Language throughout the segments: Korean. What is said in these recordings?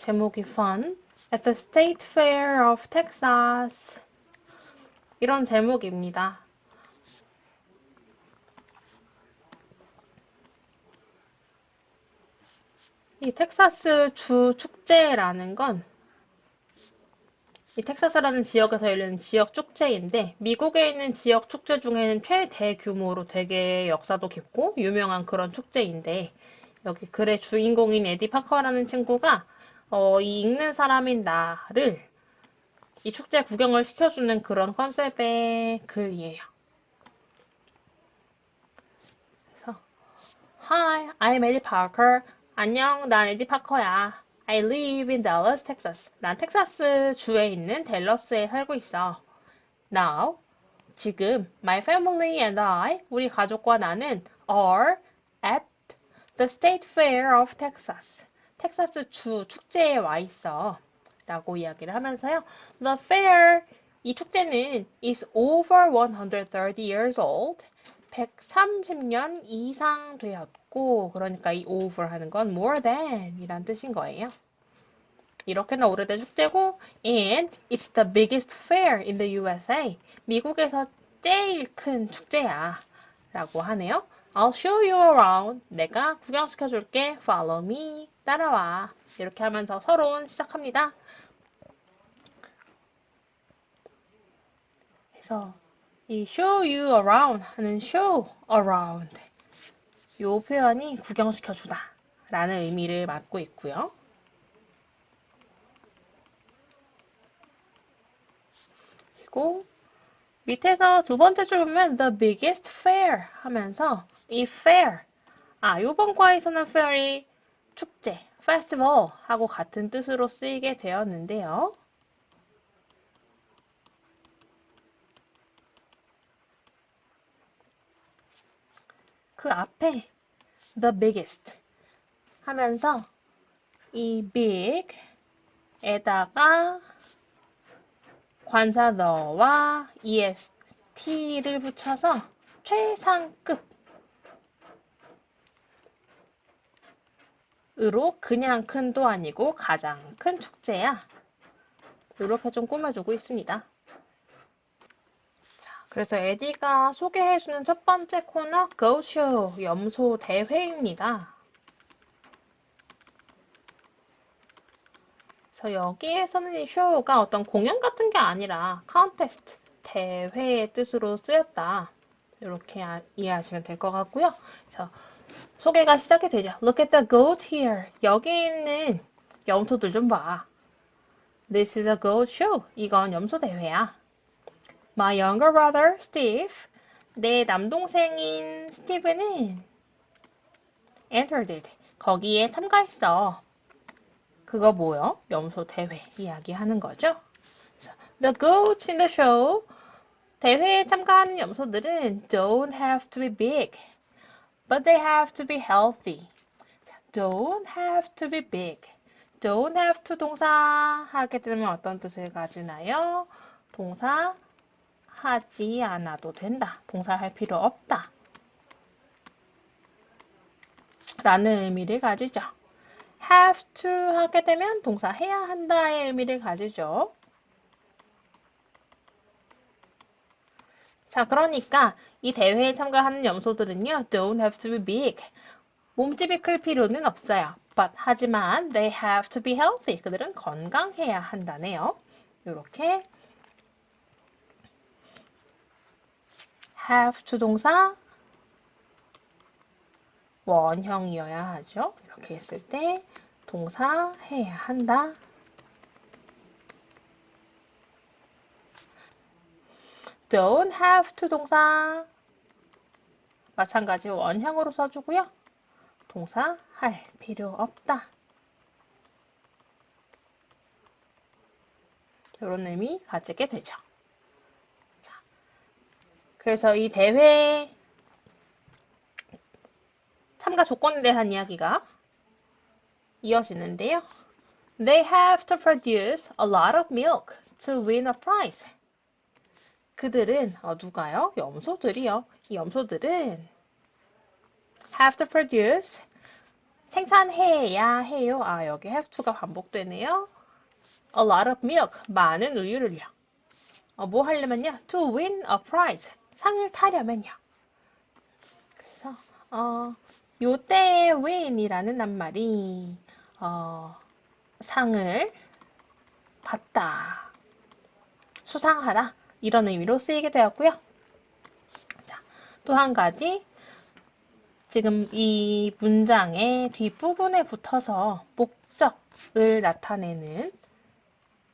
제목이 fun at the State Fair of Texas. 이런 제목입니다. 이 텍사스 주 축제라는 건 이 텍사스라는 지역에서 열리는 지역 축제인데 미국에 있는 지역 축제 중에는 최대 규모로 되게 역사도 깊고 유명한 그런 축제인데 여기 글의 주인공인 에디 파커라는 친구가 어, 이 읽는 사람인 나를 이 축제 구경을 시켜주는 그런 컨셉의 글이에요. 그래서 Hi, I'm Eddie Parker. 안녕, 난 에디 파커야. I live in Dallas, Texas. 난 텍사스 주에 있는 댈러스에 살고 있어. Now, 지금 my family and I, 우리 가족과 나는 are at the State Fair of Texas. 텍사스 주 축제에 와 있어. 라고 이야기를 하면서요. The fair, 이 축제는 is over 130 years old. 130년 이상 되었고, 그러니까 이 over 하는 건 more than 이란 뜻인 거예요. 이렇게나 오래된 축제고, and it's the biggest fair in the USA. 미국에서 제일 큰 축제야. 라고 하네요. I'll show you around. 내가 구경시켜 줄게. Follow me. 따라와. 이렇게 하면서 서론 시작합니다. 그래서 이 show you around 하는 show around 이 표현이 구경시켜 주다 라는 의미를 맡고 있고요. 그리고 밑에서 두 번째 줄 보면 the biggest fair 하면서 이 fair 아 요번 과에서는 fair이 축제, festival 하고 같은 뜻으로 쓰이게 되었는데요. 그 앞에 the biggest 하면서 이 big 에다가 관사 너와 est를 붙여서 최상급 으로 그냥 큰도 아니고 가장 큰 축제야. 이렇게 좀 꾸며주고 있습니다. 자, 그래서 에디가 소개해주는 첫 번째 코너 고쇼 염소 대회입니다. 그래서 여기에서는 이 쇼가 어떤 공연 같은 게 아니라 컨테스트 대회의 뜻으로 쓰였다. 이렇게 아, 이해하시면 될 것 같고요. 그래서 소개가 시작이 되죠. Look at the goats here. 여기 있는 염소들 좀 봐. This is a goat show. 이건 염소 대회야. My younger brother, Steve. 내 남동생인 스티브는 entered it. 거기에 참가했어. 그거 뭐요? 염소 대회 이야기하는 거죠. The goats in the show. 대회에 참가하는 염소들은 don't have to be big. But they have to be healthy. don't have to be big. don't have to 동사 하게 되면 어떤 뜻을 가지나요? 동사 하지 않아도 된다. 동사 할 필요 없다. 라는 의미를 가지죠. have to 하게 되면 동사 해야 한다의 의미를 가지죠. 자, 그러니까 이 대회에 참가하는 염소들은요, don't have to be big. 몸집이 클 필요는 없어요. But 하지만 they have to be healthy. 그들은 건강해야 한다네요. 이렇게 have to 동사 원형이어야 하죠. 이렇게 했을 때 동사 해야 한다. Don't have to 동사 마찬가지 원형으로 써주고요. 동사 할 필요 없다. 이런 의미 가지게 되죠. 자, 그래서 이 대회 참가 조건에 대한 이야기가 이어지는데요. They have to produce a lot of milk to win a prize. 그들은 어, 누가요? 염소들이요. 이 염소들은 have to produce 생산해야 해요. 아, 여기 have to가 반복되네요. A lot of milk. 많은 우유를요. 어, 뭐 하려면요? To win a prize. 상을 타려면요. 그래서 어, 요때 win이라는 낱말이 어, 상을 받다. 수상하다. 이런 의미로 쓰이게 되었고요. 자, 또한 가지. 지금 이 문장의 뒷부분에 붙어서 목적을 나타내는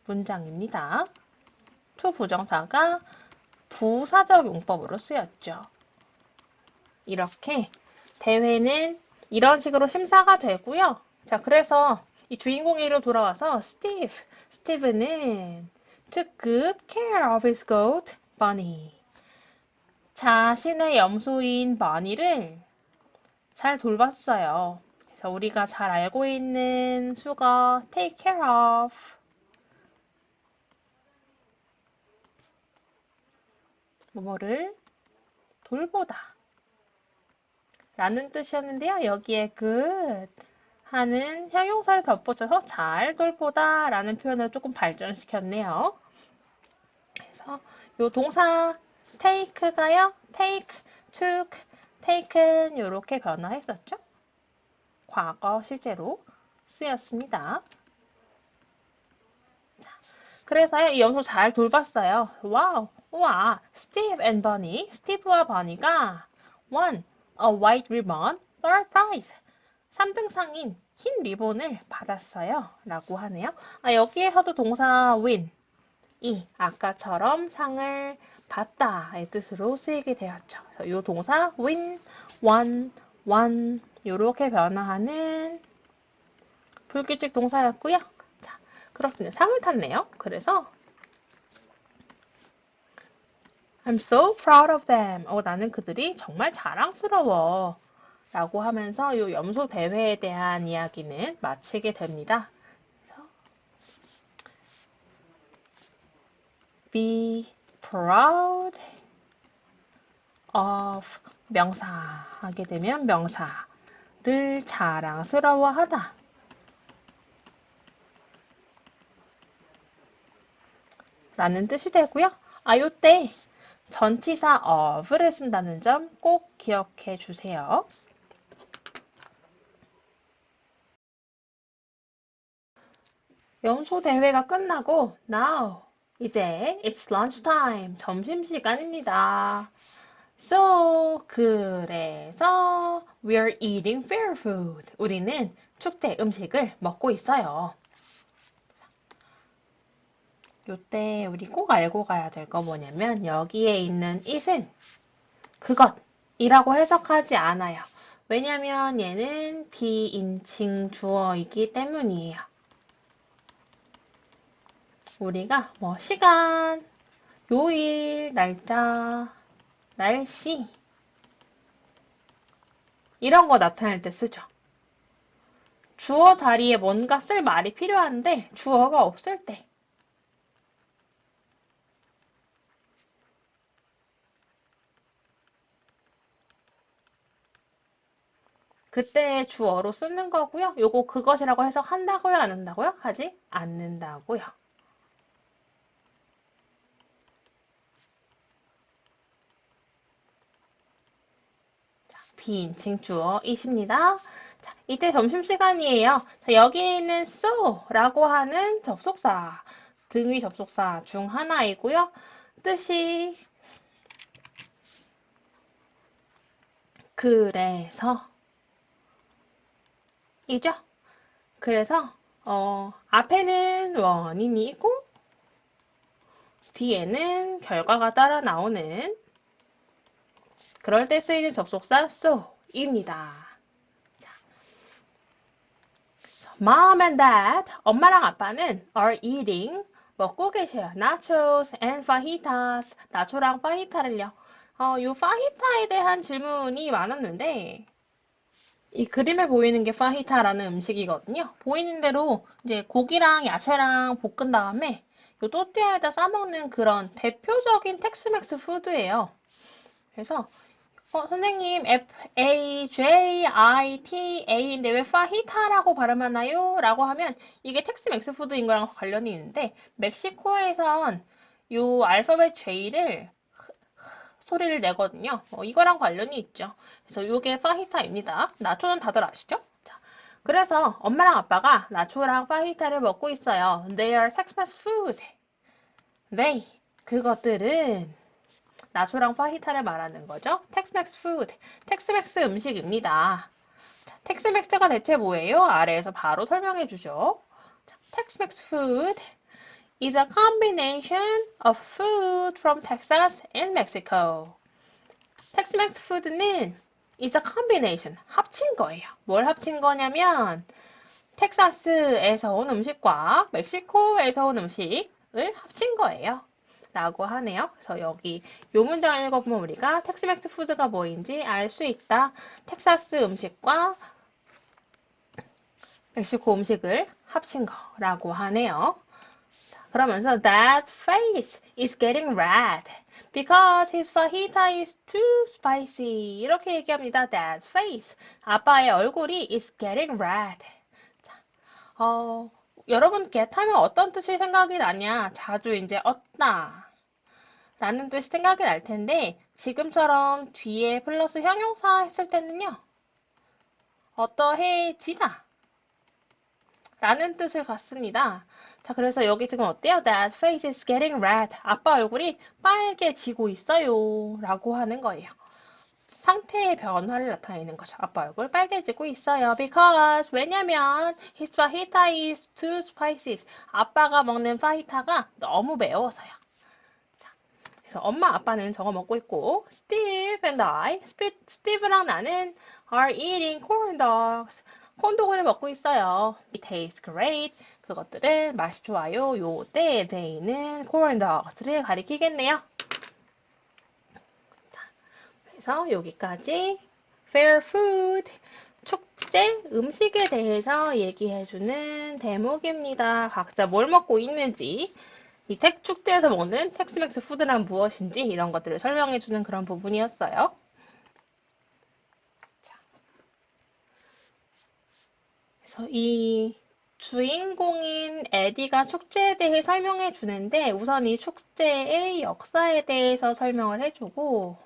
문장입니다. to 부정사가 부사적 용법으로 쓰였죠. 이렇게 대회는 이런 식으로 심사가 되고요. 자, 그래서 이 주인공 이로 돌아와서 스티브, 스티브는 took good care of his goat, Bunny. 자신의 염소인 버니를 잘 돌봤어요. 그래서 우리가 잘 알고 있는 수거 take care of 뭐뭐를 돌보다 라는 뜻이었는데요. 여기에 good 하는 형용사를 덧붙여서 잘 돌보다 라는 표현을 조금 발전시켰네요. 그래서 요 동사 take가요. take, took, taken 이렇게 변화했었죠. 과거 시제로 쓰였습니다. 자, 그래서요, 이 염소 잘 돌봤어요. 와우, 우와, Steve and Bunny, 스티브와 버니가 won a white ribbon third prize. 3등상인 흰 리본을 받았어요. 라고 하네요. 아, 여기에서도 동사 win, 이 아까처럼 상을 받다의 뜻으로 쓰이게 되었죠. 이 동사 win, won, won 이렇게 변화하는 불규칙 동사였고요. 자, 그렇군요. 상을 탔네요. 그래서 I'm so proud of them. 어, 나는 그들이 정말 자랑스러워. 라고 하면서 이 염소 대회에 대한 이야기는 마치게 됩니다. be proud of 명사 하게 되면 명사를 자랑스러워하다. 라는 뜻이 되고요. 아, 요때 전치사 of를 쓴다는 점 꼭 기억해 주세요. 염소 대회가 끝나고 now 이제 it's lunch time 점심 시간입니다. So 그래서 we're eating fair food. 우리는 축제 음식을 먹고 있어요. 요때 우리 꼭 알고 가야 될 거 뭐냐면 여기에 있는 it은 그것이라고 해석하지 않아요. 왜냐면 얘는 비인칭 주어이기 때문이에요. 우리가 뭐 시간, 요일, 날짜, 날씨 이런 거 나타낼 때 쓰죠. 주어 자리에 뭔가 쓸 말이 필요한데 주어가 없을 때 그때 주어로 쓰는 거고요. 요거 그것이라고 해석한다고요? 안 한다고요? 하지 않는다고요. 비인칭 주어이십니다. 자, 이제 점심시간이에요. 자, 여기에 있는 so라고 하는 접속사, 등위 접속사 중 하나이고요. 뜻이 그래서 이죠. 그래서 어, 앞에는 원인이 있고 뒤에는 결과가 따라 나오는 그럴 때 쓰이는 접속사 so입니다. 자, Mom and Dad, 엄마랑 아빠는 are eating, 먹고 계셔요. nachos and fajitas, 나초랑 파히타를요. 어, 요 파히타에 대한 질문이 많았는데 이 그림에 보이는 게 파히타라는 음식이거든요. 보이는 대로 이제 고기랑 야채랑 볶은 다음에 요 또띠아에다 싸먹는 그런 대표적인 텍스맥스 푸드예요. 그래서 어, 선생님, F, A, J, I, T, A인데 왜 파히타라고 발음하나요? 라고 하면 이게 텍스 맥스 푸드인 거랑 관련이 있는데 멕시코에선 요 알파벳 J를 소리를 내거든요. 어, 이거랑 관련이 있죠. 그래서 요게 파히타입니다. 나초는 다들 아시죠? 자, 그래서 엄마랑 아빠가 나초랑 파히타를 먹고 있어요. They are Tex-Mex food. They, 그것들은 나초랑 파히타를 말하는 거죠. 텍스맥스 푸드, 텍스맥스 음식입니다. 자, 텍스맥스가 대체 뭐예요? 아래에서 바로 설명해 주죠. 텍스맥스 food is a combination of food from Texas and Mexico. 텍스맥스 푸드는 is a combination, 합친 거예요. 뭘 합친 거냐면 텍사스에서 온 음식과 멕시코에서 온 음식을 합친 거예요. 라고 하네요. 그래서 여기 요 문장을 읽어보면 우리가 텍스맥스 푸드가 뭐인지 알 수 있다. 텍사스 음식과 멕시코 음식을 합친 거라고 하네요. 자, 그러면서 that face is getting red because his fajita is too spicy. 이렇게 얘기합니다. that face. 아빠의 얼굴이 is getting red. 자, 어, 여러분 get 하면 어떤 뜻이 생각이 나냐? 자주 이제 얻다. 라는 뜻이 생각이 날 텐데 지금처럼 뒤에 플러스 형용사 했을 때는요. 어떠해지다 라는 뜻을 갖습니다. 자, 그래서 여기 지금 어때요? That face is getting red. 아빠 얼굴이 빨개지고 있어요. 라고 하는 거예요. 상태의 변화를 나타내는 거죠. 아빠 얼굴 빨개지고 있어요. Because 왜냐면 his fajita is too spicy. 아빠가 먹는 파히타가 너무 매워서요. 자, 그래서 엄마 아빠는 저거 먹고 있고 Steve and I, 스티브랑 나는 are eating corn dogs. 콘도그를 먹고 있어요. It tastes great. 그것들은 맛이 좋아요. 요때 they는 corn dogs를 가리키겠네요. 그래서 여기까지 fair food 축제 음식에 대해서 얘기해주는 대목입니다. 각자 뭘 먹고 있는지 이 텍 축제에서 먹는 텍스맥스 푸드란 무엇인지 이런 것들을 설명해 주는 그런 부분이었어요. 그래서 이 주인공인 에디가 축제에 대해 설명해 주는데 우선 이 축제의 역사에 대해서 설명을 해주고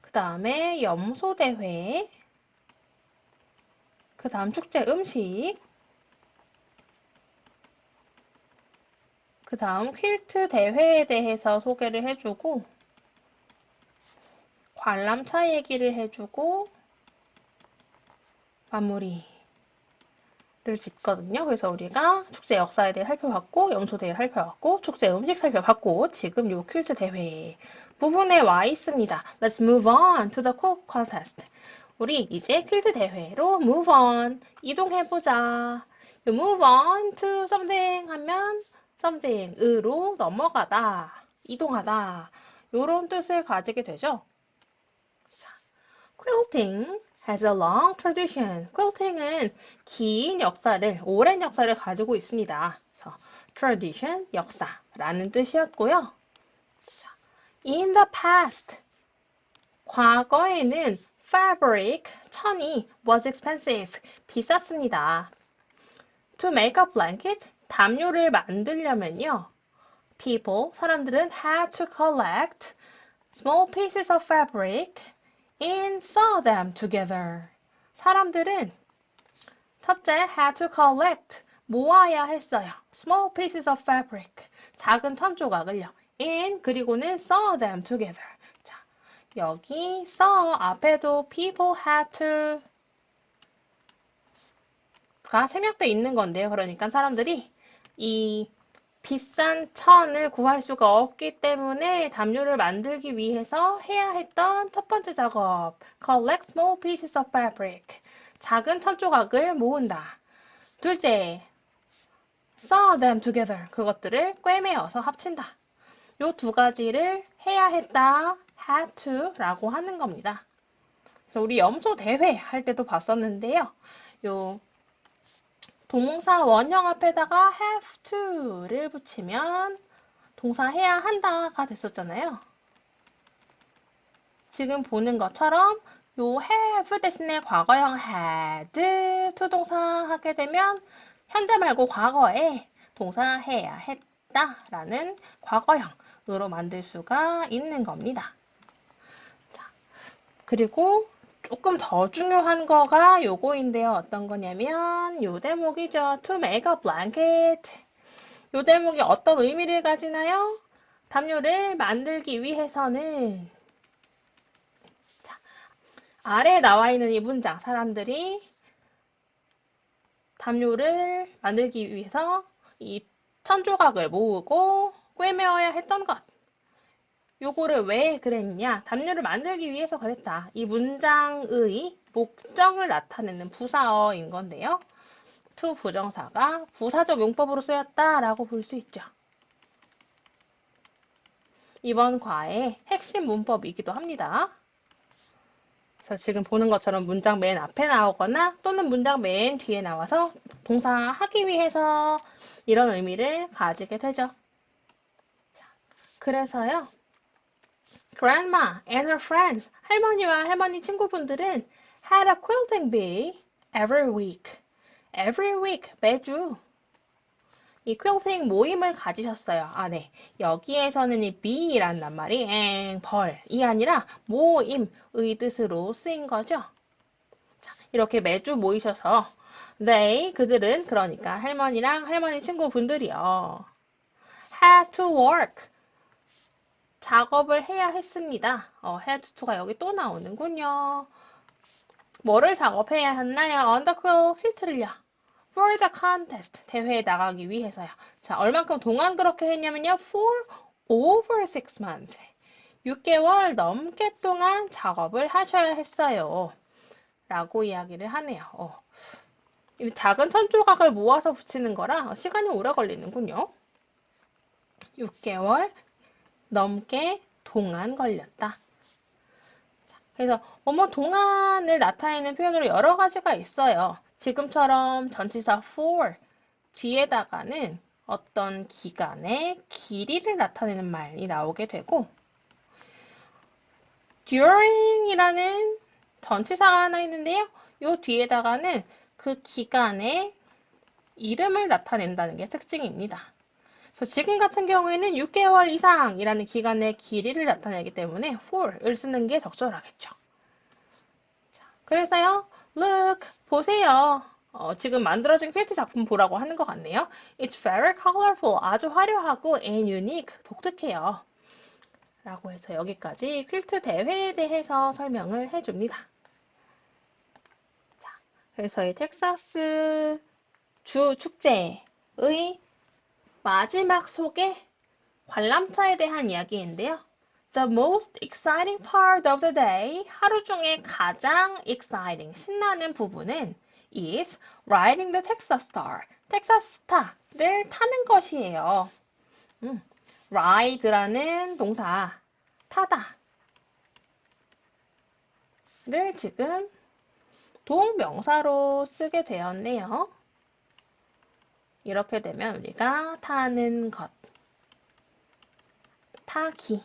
그 다음에 염소대회, 그 다음 축제 음식, 그 다음 퀼트 대회에 대해서 소개를 해주고, 관람차 얘기를 해주고, 마무리를 짓거든요. 그래서 우리가 축제 역사에 대해 살펴봤고, 염소 대회 살펴봤고, 축제 음식 살펴봤고, 지금 요 퀼트 대회 부분에 와 있습니다. Let's move on to the quilt contest. 우리 이제 퀼트 대회로 move on, 이동해보자. move on to something 하면 something으로 넘어가다, 이동하다. 이런 뜻을 가지게 되죠. 자, quilting has a long tradition. quilting은 긴 역사를, 오랜 역사를 가지고 있습니다. 그래서 tradition, 역사라는 뜻이었고요. In the past, 과거에는 fabric, 천이 was expensive, 비쌌습니다. To make a blanket, 담요를 만들려면요. People, 사람들은 had to collect small pieces of fabric and sew them together. 사람들은 첫째, had to collect, 모아야 했어요. Small pieces of fabric, 작은 천 조각을요. in 그리고는 sew them together. 자, 여기 sew 앞에도 people had to 가 생략돼 있는 건데요. 그러니까 사람들이 이 비싼 천을 구할 수가 없기 때문에 담요를 만들기 위해서 해야 했던 첫 번째 작업 collect small pieces of fabric 작은 천 조각을 모은다. 둘째 sew them together 그것들을 꿰매어서 합친다. 요 두 가지를 해야 했다, had to 라고 하는 겁니다. 우리 염소 대회 할 때도 봤었는데요. 요 동사 원형 앞에다가 have to를 붙이면 동사 해야 한다가 됐었잖아요. 지금 보는 것처럼 요 have 대신에 과거형 had 투동사 하게 되면 현재 말고 과거에 동사 해야 했다 라는 과거형으로 만들 수가 있는 겁니다. 자, 그리고 조금 더 중요한 거가 요거인데요. 어떤 거냐면 요 대목이죠. To make a blanket. 요 대목이 어떤 의미를 가지나요? 담요를 만들기 위해서는 자, 아래에 나와 있는 이 문장 사람들이 담요를 만들기 위해서 이 천조각을 모으고 꿰매어야 했던 것. 요거를 왜 그랬냐? 담요를 만들기 위해서 그랬다. 이 문장의 목적을 나타내는 부사어인 건데요. to 부정사가 부사적 용법으로 쓰였다라고 볼 수 있죠. 이번 과의 핵심 문법이기도 합니다. 그래서 지금 보는 것처럼 문장 맨 앞에 나오거나 또는 문장 맨 뒤에 나와서 동사 하기 위해서 이런 의미를 가지게 되죠. 자, 그래서요. Grandma and her friends, 할머니와 할머니 친구분들은 had a quilting bee every week. Every week, 매주. 이 quilting 모임을 가지셨어요. 아, 네. 여기에서는 이 bee란 낱말이 엥, 벌, 이 아니라 모임의 뜻으로 쓰인 거죠. 자, 이렇게 매주 모이셔서 they, 그들은 그러니까 할머니랑 할머니 친구분들이요. had to work. 작업을 해야 했습니다. 어, had to가 여기 또 나오는군요. 뭐를 작업해야 했나요? 언더클 퀼트를요. For the contest. 대회에 나가기 위해서요. 자, 얼만큼 동안 그렇게 했냐면요. For over six months. 6개월 넘게 동안 작업을 하셔야 했어요. 라고 이야기를 하네요. 어. 이 작은 천조각을 모아서 붙이는 거라 시간이 오래 걸리는군요. 6개월 넘게 동안 걸렸다. 그래서 뭐뭐 동안을 나타내는 표현으로 여러 가지가 있어요. 지금처럼 전치사 for 뒤에다가는 어떤 기간의 길이를 나타내는 말이 나오게 되고 during이라는 전치사가 하나 있는데요. 이 뒤에다가는 그 기간의 이름을 나타낸다는 게 특징입니다. 그래서 지금 같은 경우에는 6개월 이상이라는 기간의 길이를 나타내기 때문에 for를 쓰는 게 적절하겠죠. 자, 그래서요, look, 보세요. 어, 지금 만들어진 퀼트 작품 보라고 하는 것 같네요. It's very colorful. 아주 화려하고 and unique. 독특해요. 라고 해서 여기까지 퀼트 대회에 대해서 설명을 해줍니다. 자, 그래서 이 텍사스 주 축제의 마지막 소개 관람차에 대한 이야기인데요. The most exciting part of the day, 하루 중에 가장 exciting, 신나는 부분은 is riding the Texas Star, 텍사스 스타를 타는 것이에요. 음, ride라는 동사, 타다. 를 지금 동명사로 쓰게 되었네요. 이렇게 되면 우리가 타는 것, 타기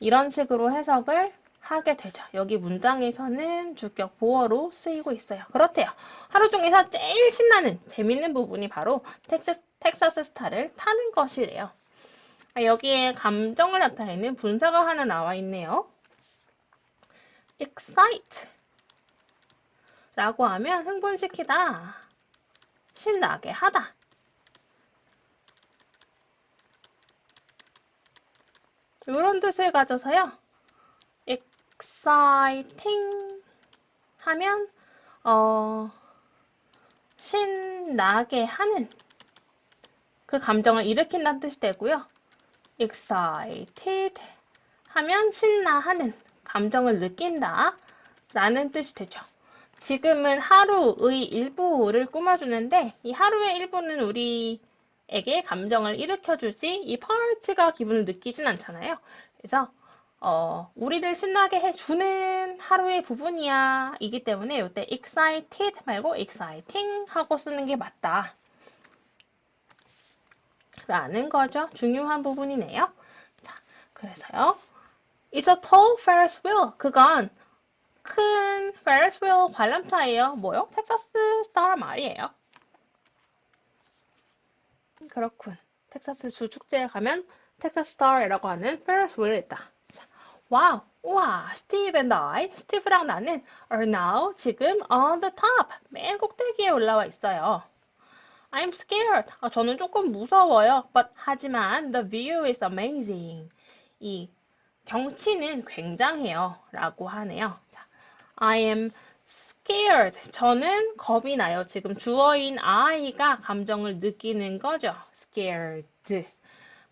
이런 식으로 해석을 하게 되죠. 여기 문장에서는 주격 보어로 쓰이고 있어요. 그렇대요. 하루 중에서 제일 신나는 재밌는 부분이 바로 텍사스, 텍사스 스타를 타는 것이래요. 아, 여기에 감정을 나타내는 분사가 하나 나와 있네요. excite 라고 하면 흥분시키다, 신나게 하다. 이런 뜻을 가져서요. exciting 하면 어, 신나게 하는 그 감정을 일으킨다는 뜻이 되고요. excited 하면 신나하는 감정을 느낀다 라는 뜻이 되죠. 지금은 하루의 일부를 꾸며주는데 이 하루의 일부는 우리에게 감정을 일으켜주지 이 파트가 기분을 느끼진 않잖아요. 그래서 어, 우리를 신나게 해주는 하루의 부분이야. 이기 때문에 이때 excited 말고 exciting 하고 쓰는 게 맞다. 라는 거죠. 중요한 부분이네요. 자, 그래서요. It's a tall Ferris wheel. 그건 큰 Ferris wheel 관람차예요. 뭐요? 텍사스 스타 말이에요. 그렇군. 텍사스 주 축제에 가면 텍사스 스타라고 하는 Ferris wheel이 있다. 자, 와우, 우와, Steve and I, 스티브랑 나는 are now 지금 on the top, 맨 꼭대기에 올라와 있어요. I'm scared. 아, 저는 조금 무서워요. But 하지만 the view is amazing. 이 경치는 굉장해요. 라고 하네요. 자, I am scared. 저는 겁이 나요. 지금 주어인 I가 감정을 느끼는 거죠. scared.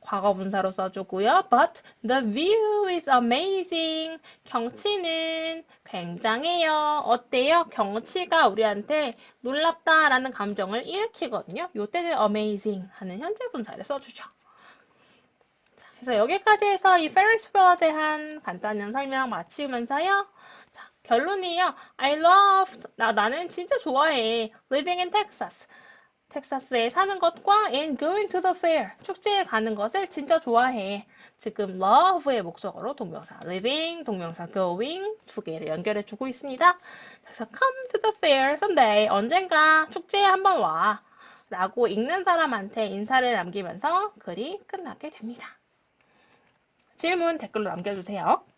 과거 분사로 써주고요. But the view is amazing. 경치는 굉장해요. 어때요? 경치가 우리한테 놀랍다라는 감정을 일으키거든요. 이때는 amazing 하는 현재 분사를 써주죠. 자, 그래서 여기까지 해서 이 Ferris wheel에 대한 간단한 설명 마치면서요. 자, 결론이에요. I love, 나, 나는 진짜 좋아해. Living in Texas. 텍사스에 사는 것과 and going to the fair, 축제에 가는 것을 진짜 좋아해. 지금 love의 목적어로 동명사 living, 동명사 going 두 개를 연결해 주고 있습니다. 그래서 come to the fair someday, 언젠가 축제에 한번 와. 라고 읽는 사람한테 인사를 남기면서 글이 끝나게 됩니다. 질문 댓글로 남겨주세요.